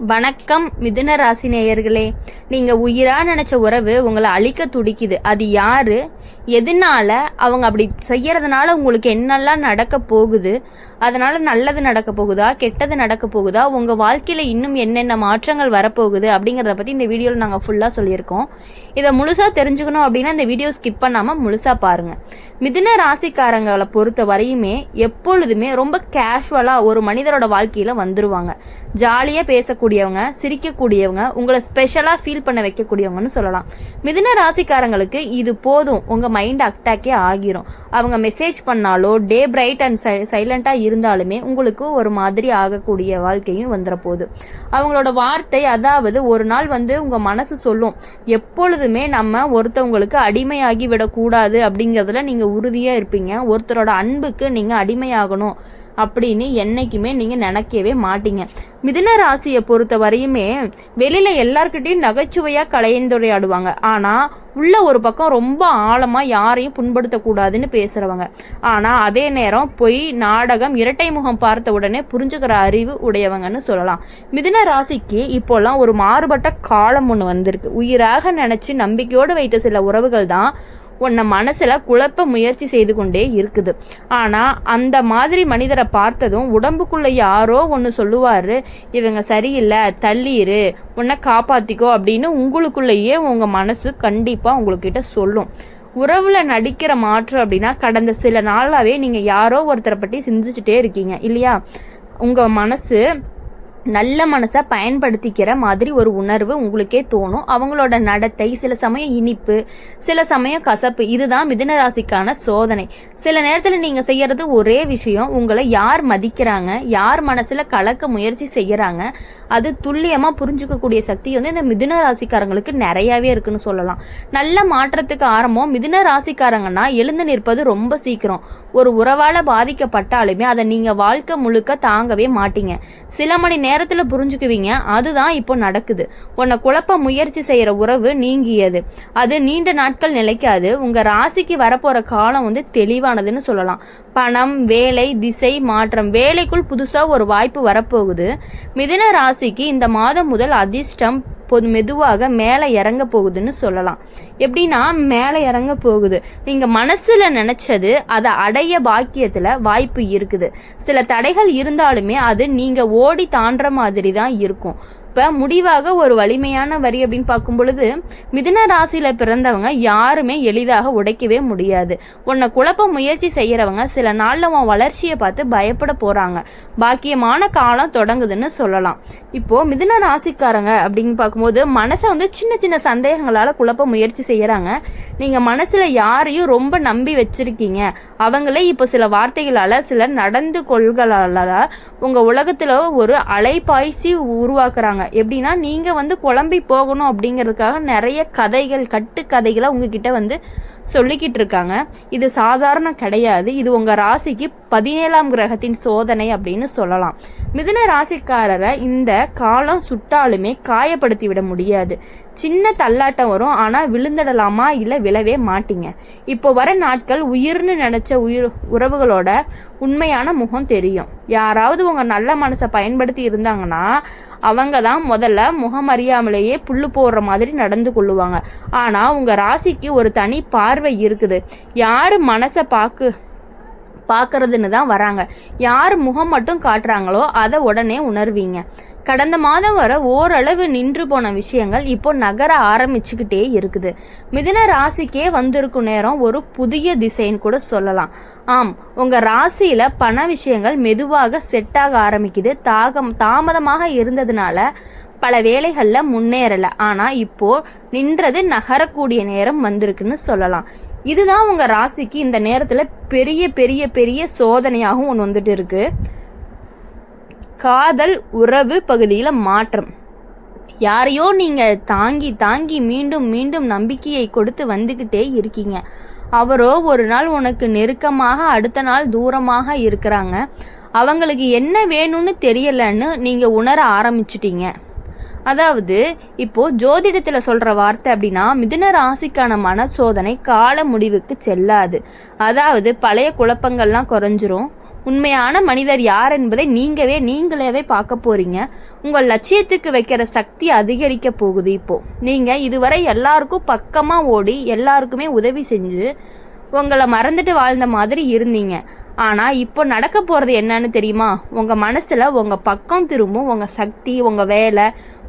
வணக்கம் மிதுன ராசி நேயர்களே. நீங்கள் உயிராக நினச்ச உறவு உங்களை அழிக்க துடிக்குது. அது யாரு? எதனால அவங்க அப்படி செய்கிறதுனால உங்களுக்கு என்னெல்லாம் நடக்க போகுது? அதனால நல்லது நடக்க போகுதா கெட்டது நடக்க போகுதா உங்க வாழ்க்கையில இன்னும் என்னென்ன மாற்றங்கள் வரப்போகுது அப்படிங்கிறத பத்தி இந்த வீடியோவில் நாங்கள் ஃபுல்லாக சொல்லியிருக்கோம். இதை முழுசா தெரிஞ்சுக்கணும் அப்படின்னா இந்த வீடியோ ஸ்கிப் பண்ணாம முழுசா பாருங்க. மிதின ராசிக்காரங்களை பொறுத்த வரையுமே எப்பொழுதுமே ரொம்ப கேஷுவலாக ஒரு மனிதரோட வாழ்க்கையில் வந்துருவாங்க. ஜாலியாக பேசக்கூடியவங்க சிரிக்கக்கூடியவங்க உங்களை ஸ்பெஷலாக ஃபீல் பண்ண வைக்கக்கூடியவங்கன்னு சொல்லலாம். மிதின ராசிக்காரங்களுக்கு இது போதும். உங்கள் மைண்ட் அட்டாக்கே ஆகிரும். அவங்க மெசேஜ் பண்ணாலோ டே பிரைட் அண்ட் சை சைலண்ட்டாக இருந்தாலுமே உங்களுக்கு ஒரு மாதிரி ஆகக்கூடிய வாழ்க்கையும் வந்துட போகுது அவங்களோட வார்த்தை அதாவது ஒரு நாள் வந்து உங்கள் மனசு சொல்லும். எப்பொழுதுமே நம்ம ஒருத்தவங்களுக்கு அடிமையாகி விடக்கூடாது அப்படிங்கிறதுல நீங்கள் உறுதியாக இருப்பீங்க. ஒருத்தரோட அன்புக்கு நீங்கள் அடிமையாகணும். அப்படின்னு என்றைக்குமே நீங்கள் நினைக்கவே மாட்டீங்க. மிதுன ராசியை பொறுத்த வரையுமே வெளியில் எல்லார்கிட்டையும் நகைச்சுவையாக கலைந்துரையாடுவாங்க. ஆனால் உள்ள ஒரு பக்கம் ரொம்ப ஆழமாக யாரையும் புண்படுத்தக்கூடாதுன்னு பேசுகிறவங்க ஆனால் அதே நேரம் பொய் நாடகம் இரட்டை முகம் பார்த்த உடனே புரிஞ்சுக்கிற அறிவு உடையவங்கன்னு சொல்லலாம். மிதுன ராசிக்கு இப்போல்லாம் ஒரு மாறுபட்ட காலம் ஒன்று வந்திருக்கு. உயிராக நினச்சி நம்பிக்கையோடு வைத்த சில உறவுகள் தான் உன்னை மனசில் குழப்ப முயற்சி செய்து கொண்டே இருக்குது. ஆனால் அந்த மாதிரி மனிதரை பார்த்ததும் உடம்புக்குள்ளே யாரோ ஒன்று சொல்லுவார் இவங்க சரியில்லை தள்ளிரு உன்னை காப்பாற்றிக்கோ அப்படின்னு உங்களுக்குள்ளேயே உங்கள் மனசு கண்டிப்பாக உங்கள்கிட்ட சொல்லும். உறவில் நடிக்கிற மாற்றம் அப்படின்னா கடந்த சில நாளாகவே நீங்கள் யாரோ ஒருத்தரை பற்றி சிந்திச்சுட்டே இருக்கீங்க இல்லையா? உங்கள் மனசு நல்ல மனசை பயன்படுத்திக்கிற மாதிரி ஒரு உணர்வு உங்களுக்கே தோணும். அவங்களோட நடத்தை சில சமயம் இனிப்பு சில சமயம் கசப்பு இதுதான் மிதுனராசிக்கான சோதனை. சில நேரத்தில் நீங்கள் செய்யறது ஒரே விஷயம் உங்களை யார் மதிக்கிறாங்க யார் மனசில் கலக்க முயற்சி செய்கிறாங்க அது துல்லியமாக புரிஞ்சுக்கக்கூடிய சக்தி வந்து இந்த மிதுன ராசிக்காரங்களுக்கு நிறையாவே இருக்குன்னு சொல்லலாம். நல்ல மாற்றத்துக்கு ஆரம்பம் மிதுன ராசிக்காரங்கன்னா எழுந்து நிற்பது ரொம்ப சீக்கிரம். ஒரு உறவால் பாதிக்கப்பட்டாலுமே அதை நீங்கள் வாழ்க்கை முழுக்க தாங்கவே மாட்டீங்க. சில மணி நேரத்தில் புரிஞ்சுக்குவீங்க. அதுதான் இப்போ நடக்குது. உன்னை குழப்ப முயற்சி செய்கிற உறவு நீங்கியது. அது நீண்ட நாட்கள் நிலைக்காது. உங்கள் ராசிக்கு வரப்போகிற காலம் வந்து தெளிவானதுன்னு சொல்லலாம். பணம் வேலை திசை மாற்றம். வேலைக்குள் புதுசாக ஒரு வாய்ப்பு வரப்போகுது. மிதன ராசிக்கு இந்த மாதம் முதல் அதிர்ஷ்டம் பொது மெதுவாக மேலே இறங்க போகுதுன்னு சொல்லலாம். எப்படின்னா மேலே இறங்க போகுது. நீங்கள் மனசில் நினச்சது அதை அடைய பாக்கியத்தில் வாய்ப்பு இருக்குது. சில தடைகள் இருந்தாலுமே அது நீங்கள் ஓடி தாண்டுற மாதிரி தான் இருக்கும். இப்போ முடிவாக ஒரு வலிமையான வரி அப்படின்னு பார்க்கும் பொழுது மிதுன ராசியில் பிறந்தவங்க யாருமே எளிதாக உடைக்கவே முடியாது. உன்னை குழப்ப முயற்சி செய்கிறவங்க சில நாளில் உன் வளர்ச்சியை பார்த்து பயப்பட போகிறாங்க பாக்கியமான காலம் தொடங்குதுன்னு சொல்லலாம். இப்போது மிதுன ராசிக்காரங்க அப்படின்னு பார்க்கும்போது மனசை வந்து சின்ன சின்ன சந்தேகங்களால் குழப்ப முயற்சி செய்கிறாங்க நீங்கள் மனசில் யாரையும் ரொம்ப நம்பி வச்சுருக்கீங்க. அவங்களே இப்போ சில வார்த்தைகளால் சில நடந்து கொள்களால் உங்கள் உலகத்தில் ஒரு அலைப்பாய்ச்சி உருவாக்குறாங்க. எப்படின்னா நீங்கள் வந்து குழம்பி போகணும் அப்படிங்கிறதுக்காக நிறைய கதைகள் கட்டுக்கதைகளை உங்ககிட்ட வந்து சொல்லிக்கிட்டு இருக்காங்க. இது சாதாரணம் கிடையாது. இது உங்கள் ராசிக்கு பதினேழாம் கிரகத்தின் சோதனை அப்படின்னு சொல்லலாம். மிதுன ராசிக்காரரை இந்த காலம் சுட்டாலுமே காயப்படுத்தி விட முடியாது. சின்ன தள்ளாட்டம் வரும். ஆனால் விழுந்துடலாமா இல்லை விழவே மாட்டீங்க. இப்போ வர நாட்கள் உயிர்னு நினச்ச உயிர் உறவுகளோட உண்மையான முகம் தெரியும். யாராவது உங்கள் நல்ல மனசை பயன்படுத்தி இருந்தாங்கன்னா அவங்க தான் முதல்ல முகம் அறியாமலேயே புல்லு போடுற மாதிரி நடந்து கொள்ளுவாங்க. ஆனால் உங்கள் ராசிக்கு ஒரு தனி பார்வை இருக்குது. யார் மனசை பார்க்கு பார்க்கறதுன்னு தான் வராங்க. யார் முகம் மட்டும் காட்டுறாங்களோ அதை உடனே உணர்வீங்க. கடந்த மாதம் வர ஓரளவு நின்று போன விஷயங்கள் இப்போ நகர ஆரம்பிச்சுக்கிட்டே இருக்குது. மிதின ராசிக்கே வந்திருக்கும் நேரம் ஒரு புதிய திசைன்னு கூட சொல்லலாம். ஆம் உங்கள் ராசியில் பண விஷயங்கள் மெதுவாக செட் ஆக ஆரம்பிக்குது. தாகம் தாமதமாக இருந்ததுனால பல வேலைகளில் முன்னேறலை. ஆனால் இப்போது நின்றது நகரக்கூடிய நேரம் வந்திருக்குன்னு சொல்லலாம். இதுதான் உங்கள் ராசிக்கு இந்த நேரத்தில் பெரிய பெரிய பெரிய சோதனையாகவும் ஒன்று வந்துட்டு இருக்குது காதல் உறவு பகுதியில் மாற்றம். யாரையோ நீங்கள் தாங்கி தாங்கி மீண்டும் மீண்டும் நம்பிக்கையை கொடுத்து வந்துக்கிட்டே இருக்கீங்க. அவரோ ஒரு நாள் உனக்கு நெருக்கமாக அடுத்த நாள் தூரமாக இருக்கிறாங்க. அவங்களுக்கு என்ன வேணும்னு தெரியலன்னு நீங்கள் உணர ஆரம்பிச்சிட்டீங்க. அதாவது இப்போது ஜோதிடத்தில் சொல்கிற வார்த்தை அப்படின்னா மிதுன ராசிக்கான மன சோதனை கால முடிவுக்கு செல்லாது. அதாவது பழைய குழப்பங்கள்லாம் குறைஞ்சிரும். உண்மையான மனிதர் யார் என்பதை நீங்கவே நீங்களேவே பார்க்க போறீங்க. உங்கள் லட்சியத்துக்கு வைக்கிற சக்தி அதிகரிக்க போகுது இப்போ. நீங்க இதுவரை எல்லாருக்கும் பக்கமா ஓடி எல்லாருக்குமே உதவி செஞ்சு உங்களை மறந்துட்டு வாழ்ந்த மாதிரி இருந்தீங்க. ஆனா இப்போ நடக்க போறது என்னன்னு தெரியுமா? உங்க மனசுல உங்க பக்கம் திரும்பும் உங்க சக்தி உங்க வேலை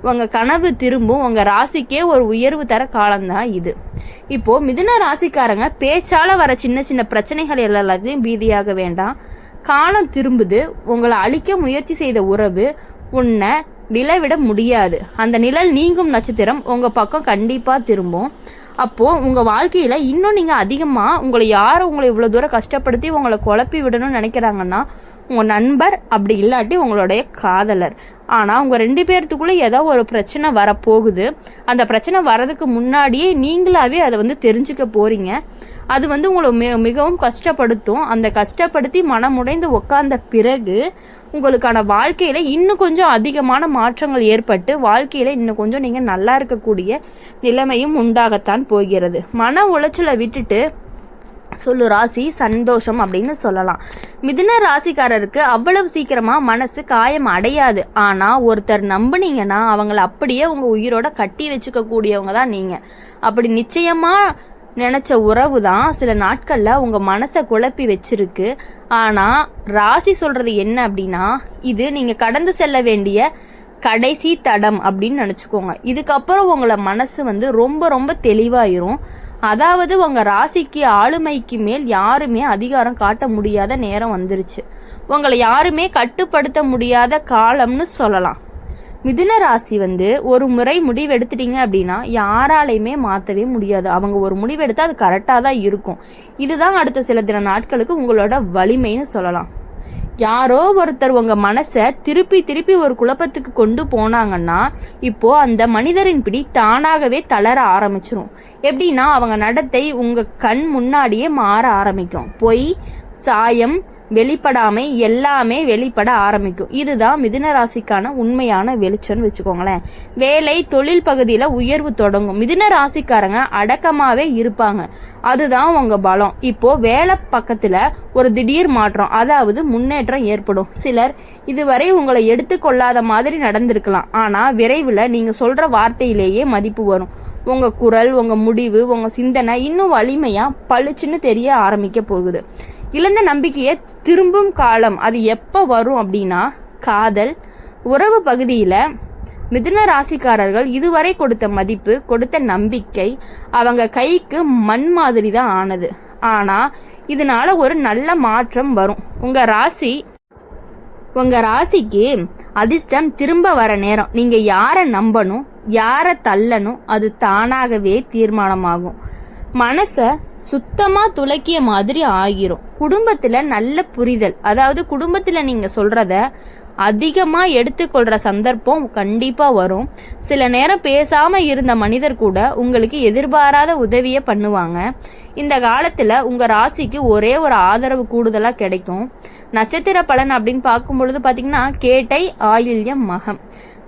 உங்க கனவு திரும்பும் உங்க ராசிக்கே ஒரு உயர்வு தர காலம்தான் இது. இப்போ மிதுன ராசிக்காரங்க பேச்சால வர சின்ன சின்ன பிரச்சனைகள் எல்லாத்தையும் பீதியாக வேண்டாம். காலம் திரும்புது உங்களை அழிக்க முயற்சி செய்த உறவு உன்னை விளைவிட முடியாது. அந்த நிழல் நீங்கும் நட்சத்திரம் உங்கள் பக்கம் கண்டிப்பாக திரும்பும். அப்போது உங்கள் வாழ்க்கையில் இன்னும் நீங்கள் அதிகமாக உங்களை யார் உங்களை இவ்வளோ தூரம் கஷ்டப்படுத்தி உங்களை குழப்பி விடணும்னு நினைக்கிறாங்கன்னா உங்கள் நண்பர் அப்படி இல்லாட்டி உங்களுடைய காதலர். ஆனால் உங்கள் ரெண்டு பேர்த்துக்குள்ளே ஏதோ ஒரு பிரச்சனை வரப்போகுது. அந்த பிரச்சனை வரதுக்கு முன்னாடியே நீங்களாவே அதை வந்து தெரிஞ்சுக்க போகிறீங்க அது வந்து உங்களை மி மிகவும் கஷ்டப்படுத்தும். அந்த கஷ்டப்படுத்தி மனமுடைந்து உட்கார்ந்த பிறகு உங்களுக்கான வாழ்க்கையில் இன்னும் கொஞ்சம் அதிகமான மாற்றங்கள் ஏற்பட்டு வாழ்க்கையில் இன்னும் கொஞ்சம் நீங்கள் நல்லா இருக்கக்கூடிய நிலைமையும் உண்டாகத்தான் போகிறது. மன உளைச்சலை விட்டுட்டு சொல்லு ராசி சந்தோஷம் அப்படின்னு சொல்லலாம். மிதுன ராசிக்காரருக்கு அவ்வளவு சீக்கிரமா மனசு காயம் அடையாது. ஆனா ஒருத்தர் நம்புனீங்கன்னா அவங்கள அப்படியே உங்க உயிரோட கட்டி வச்சுக்க கூடியவங்க தான் நீங்க. அப்படி நிச்சயமா நினச்ச உறவு தான் சில நாட்களில் உங்கள் மனசை குழப்பி வச்சிருக்கு. ஆனால் ராசி சொல்கிறது என்ன அப்படின்னா இது நீங்கள் கடந்து செல்ல வேண்டிய கடைசி தடம் அப்படின்னு நினச்சிக்கோங்க. இதுக்கப்புறம் உங்களை மனசு வந்து ரொம்ப ரொம்ப தெளிவாயிரும். அதாவது உங்கள் ராசிக்கு ஆளுமைக்கு மேல் யாருமே அதிகாரம் காட்ட முடியாத நேரம் வந்துருச்சு. உங்களை யாருமே கட்டுப்படுத்த முடியாத காலம்னு சொல்லலாம். மிதுன ராசி வந்து ஒரு முறை முடிவெடுத்துட்டீங்க அப்படின்னா யாராலையுமே மாற்றவே முடியாது. அவங்க ஒரு முடிவெடுத்தால் அது கரெக்டாக தான் இருக்கும். இதுதான் அடுத்த சில தின நாட்களுக்கு உங்களோட வலிமைன்னு சொல்லலாம். யாரோ ஒருத்தர் உங்கள் மனசை திருப்பி திருப்பி ஒரு குழப்பத்துக்கு கொண்டு போனாங்கன்னா இப்போ அந்த மனிதரின் பிடி தானாகவே தளர ஆரம்பிச்சிரும். எப்படின்னா அவங்க நடத்தை உங்கள் கண் முன்னாடியே மாற ஆரம்பிக்கும். பொய் சாயம் வெளிப்படாமை எல்லாமே வெளிப்பட ஆரம்பிக்கும். இதுதான் மிதுன ராசிக்கான உண்மையான வெளிச்சம்னு வச்சுக்கோங்களேன். வேலை தொழில் பகுதியில் உயர்வு தொடங்கும். மிதுன ராசிக்காரங்க அடக்கமாகவே இருப்பாங்க. அதுதான் உங்கள் பலம். இப்போது வேலை பக்கத்தில் ஒரு திடீர் மாற்றம் அதாவது முன்னேற்றம் ஏற்படும். சிலர் இதுவரை உங்களை எடுத்துக்கொள்ளாத மாதிரி நடந்திருக்கலாம். ஆனால் விரைவில் நீங்கள் சொல்கிற வார்த்தையிலேயே மதிப்பு வரும். உங்கள் குரல் உங்கள் முடிவு உங்கள் சிந்தனை இன்னும் வலிமையாக பளிச்சுன்னு தெரிய ஆரம்பிக்க போகுது. இழந்த நம்பிக்கையை திரும்பும் காலம் அது எப்போ வரும் அப்படின்னா காதல். உறவு பகுதியில் மிதுன ராசிக்காரர்கள் இதுவரை கொடுத்த மதிப்பு கொடுத்த நம்பிக்கை அவங்க கைக்கு மண் மாதிரி தான் ஆனது. ஆனால் இதனால ஒரு நல்ல மாற்றம் வரும். உங்கள் ராசி உங்கள் ராசிக்கு அதிர்ஷ்டம் திரும்ப வர நேரம். நீங்கள் யாரை நம்பணும் யாரை தள்ளணும் அது தானாகவே தீர்மானமாகும். மனசை சுத்தமாக துளக்கிய மாதிரி ஆகிரும் குடும்பத்தில் நல்ல புரிதல். அதாவது குடும்பத்தில் நீங்கள் சொல்கிறத அதிகமாக எடுத்துக்கொள்கிற சந்தர்ப்பம் கண்டிப்பாக வரும். சில நேரம் பேசாமல் இருந்த மனிதர் கூட உங்களுக்கு எதிர்பாராத உதவியை பண்ணுவாங்க. இந்த காலத்தில் உங்கள் ராசிக்கு ஒரே ஒரு ஆதரவு கூடுதலாக கிடைக்கும். நட்சத்திர பலன் அப்படின்னு பார்க்கும் பொழுது பார்த்தீங்கன்னா கேட்டை ஆயில்யம் மகம்.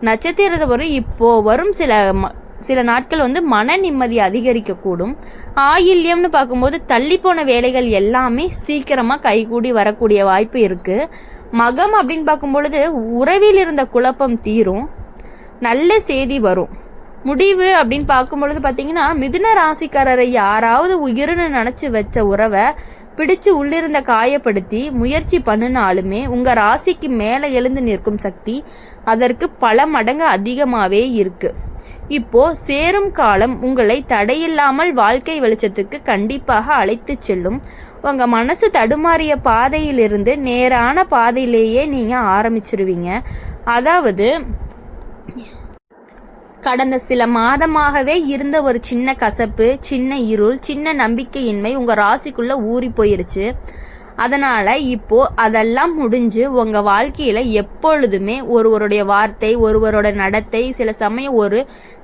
நட்சத்திரத்தை வரும் இப்போது வரும் சில சில நாட்கள் வந்து மன நிம்மதி அதிகரிக்கக்கூடும். ஆயில்யம்னு பார்க்கும்போது தள்ளி போன வேலைகள் எல்லாமே சீக்கிரமாக கைகூடி வரக்கூடிய வாய்ப்பு இருக்குது மகம் அப்படின்னு பார்க்கும்பொழுது உறவில் இருந்த குழப்பம் தீரும். நல்ல செய்தி வரும். முடிவு அப்படின்னு பார்க்கும்பொழுது பார்த்தீங்கன்னா மிதுன ராசிக்காரரை யாராவது உயிர்னு நினச்சி வச்ச உறவை பிடிச்சு உள்ளிருந்த காயப்படுத்தி முயற்சி பண்ணினாலுமே உங்கள் ராசிக்கு மேலே எழுந்து நிற்கும் சக்தி அதற்கு பல மடங்கு அதிகமாகவே இருக்குது இப்போ சேரும் காலம் உங்களை தடையில்லாமல் வாழ்க்கை வெளிச்சத்துக்கு கண்டிப்பாக அழைத்து செல்லும். உங்கள் மனசு தடுமாறிய பாதையிலிருந்து நேரான பாதையிலேயே நீங்கள் ஆரம்பிச்சிருவீங்க. அதாவது கடந்த சில மாதமாகவே இருந்த ஒரு சின்ன கசப்பு சின்ன இருள் சின்ன நம்பிக்கையின்மை உங்கள் ராசிக்குள்ளே ஊறி போயிருச்சு. அதனால் இப்போது அதெல்லாம் முடிஞ்சு உங்கள் வாழ்க்கையில் எப்பொழுதுமே ஒருவருடைய வார்த்தை ஒருவரோட நடத்தை சில சமயம் ஒரு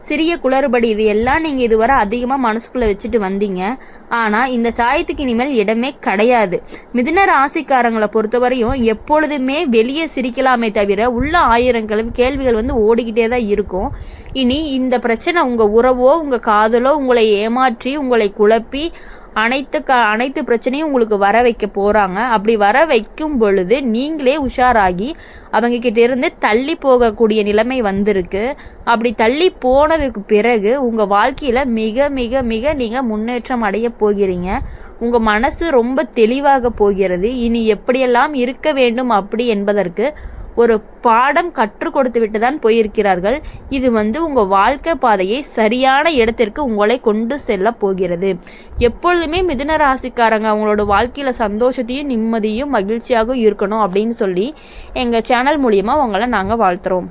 சிறிய குளறுபடி இது எல்லாம் நீங்கள் இதுவரை அதிகமாக மனசுக்குள்ளே வச்சுட்டு வந்தீங்க. ஆனால் இந்த சாயத்துக்கு இனிமேல் இடமே கிடையாது. மிதின ராசிக்காரங்களை பொறுத்தவரையும் எப்பொழுதுமே வெளியே சிரிக்கலாமே தவிர உள்ள ஆயிரங்களும் கேள்விகள் வந்து ஓடிக்கிட்டே தான் இருக்கும். இனி இந்த பிரச்சனை உங்கள் உறவோ உங்கள் காதலோ உங்களை ஏமாற்றி உங்களை குழப்பி அனைத்து க அனைத்து பிரச்சனையும் உங்களுக்கு வர வைக்க போகிறாங்க அப்படி வர வைக்கும் பொழுது நீங்களே உஷாராகி அவங்க இருந்து தள்ளி போகக்கூடிய நிலைமை வந்திருக்கு. அப்படி தள்ளி போனதுக்கு பிறகு உங்கள் வாழ்க்கையில் மிக மிக மிக நீங்கள் முன்னேற்றம் அடைய போகிறீங்க. உங்கள் மனசு ரொம்ப தெளிவாக போகிறது. இனி எப்படியெல்லாம் இருக்க வேண்டும் அப்படி என்பதற்கு ஒரு பாடம் கற்றுக் கொடுத்து விட்டு தான் போயிருக்கிறார்கள். இது வந்து உங்கள் வாழ்க்கை பாதையை சரியான இடத்திற்கு உங்களை கொண்டு செல்ல போகிறது. எப்பொழுதுமே மிதுன ராசிக்காரங்க அவங்களோட வாழ்க்கையில் சந்தோஷத்தையும் நிம்மதியும் மகிழ்ச்சியாகவும் இருக்கணும் அப்படின்னு சொல்லி எங்கள் சேனல் மூலியமாக உங்களை நாங்கள் வாழ்த்துறோம்.